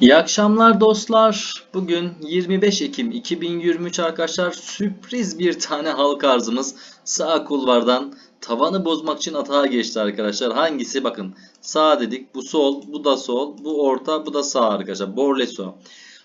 İyi akşamlar dostlar. Bugün 25 Ekim 2023 arkadaşlar sürpriz bir tane halka arzımız sağ kulvardan tavanı bozmak için atağa geçti arkadaşlar. Hangisi? Bakın sağ dedik bu sol bu da sol bu orta bu da sağ arkadaşlar. Borleso.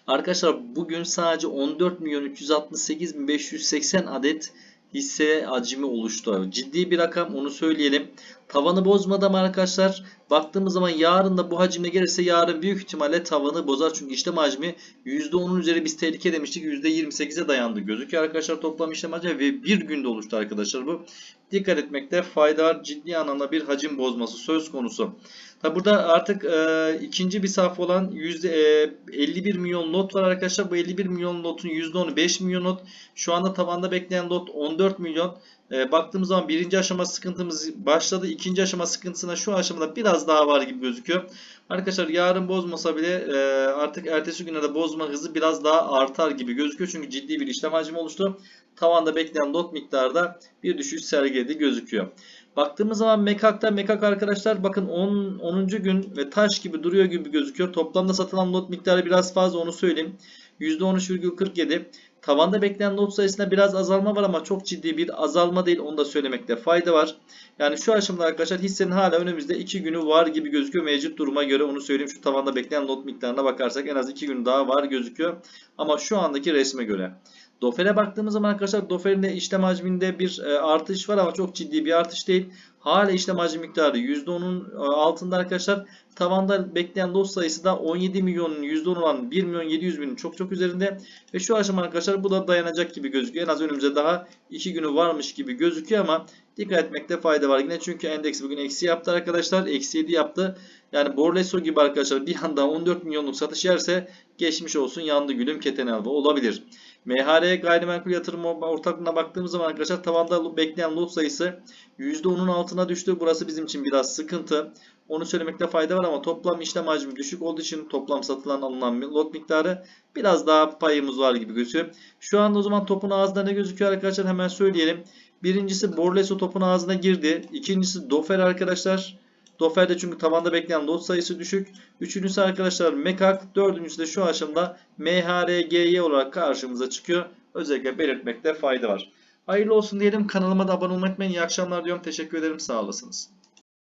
Arkadaşlar bugün sadece 14 milyon 368 bin 580 adet hisse hacmi oluştu. Ciddi bir rakam onu söyleyelim. Tavanı bozmadan arkadaşlar baktığımız zaman yarın da bu hacimle gelirse yarın büyük ihtimalle tavanı bozar. Çünkü işlem hacmi %10'un üzeri biz tehlike demiştik. %28'e dayandı gözüküyor arkadaşlar toplam işlem hacmi ve bir günde oluştu arkadaşlar bu. Dikkat etmekte fayda. Ciddi anlamda bir hacim bozması söz konusu. Tabi burada artık e, ikinci bir saf olan yüzde, e, 51 milyon lot var arkadaşlar. Bu 51 milyon lotun %10'u 5 milyon lot. Şu anda tavanda bekleyen lot 14 milyon. E, baktığımız zaman birinci aşama sıkıntımız başladı. İkinci aşama sıkıntısına şu aşamada biraz daha var gibi gözüküyor. Arkadaşlar yarın bozmasa bile e, artık ertesi güne bozma hızı biraz daha artar gibi gözüküyor. Çünkü ciddi bir işlem hacmi oluştu. Tavanda bekleyen lot miktarda bir düşüş sergiledi gözüküyor. Baktığımız zaman Mekak'ta Mekak arkadaşlar bakın 10. 10. gün ve taş gibi duruyor gibi gözüküyor. Toplamda satılan lot miktarı biraz fazla onu söyleyeyim. %13,47. Tavanda bekleyen lot sayısında biraz azalma var ama çok ciddi bir azalma değil onu da söylemekte fayda var. Yani şu aşamada arkadaşlar hissenin hala önümüzde 2 günü var gibi gözüküyor mevcut duruma göre onu söyleyeyim. Şu tavanda bekleyen lot miktarına bakarsak en az 2 gün daha var gözüküyor. Ama şu andaki resme göre. Dofer'e baktığımız zaman arkadaşlar Dofer'in de işlem hacminde bir e, artış var ama çok ciddi bir artış değil. Hala işlem hacmi miktarı %10'un e, altında arkadaşlar. Tavanda bekleyen lot sayısı da 17 milyonun %10 olan 1 milyon 700 binin çok çok üzerinde. Ve şu aşama arkadaşlar bu da dayanacak gibi gözüküyor. En az önümüzde daha 2 günü varmış gibi gözüküyor ama dikkat etmekte fayda var. Yine çünkü endeks bugün eksi yaptı arkadaşlar. Eksi 7 yaptı. Yani Borleso gibi arkadaşlar bir anda 14 milyonluk satış yerse geçmiş olsun yandı gülüm keten alba olabilir. MHR gayrimenkul yatırım ortaklığına baktığımız zaman arkadaşlar tavanda bekleyen lot sayısı %10'un altına düştü. Burası bizim için biraz sıkıntı. Onu söylemekte fayda var ama toplam işlem hacmi düşük olduğu için toplam satılan alınan lot miktarı biraz daha payımız var gibi gözüküyor. Şu anda o zaman topun ağzında ne gözüküyor arkadaşlar hemen söyleyelim. Birincisi Borleso topun ağzına girdi. İkincisi Dofer arkadaşlar. Dofer'de çünkü tavanda bekleyen lot sayısı düşük. Üçüncüsü arkadaşlar Mekak. Dördüncüsü de şu aşamada MHRGY olarak karşımıza çıkıyor. Özellikle belirtmekte fayda var. Hayırlı olsun diyelim. Kanalıma da abone olmayı unutmayın. İyi akşamlar diyorum. Teşekkür ederim. Sağ olasınız.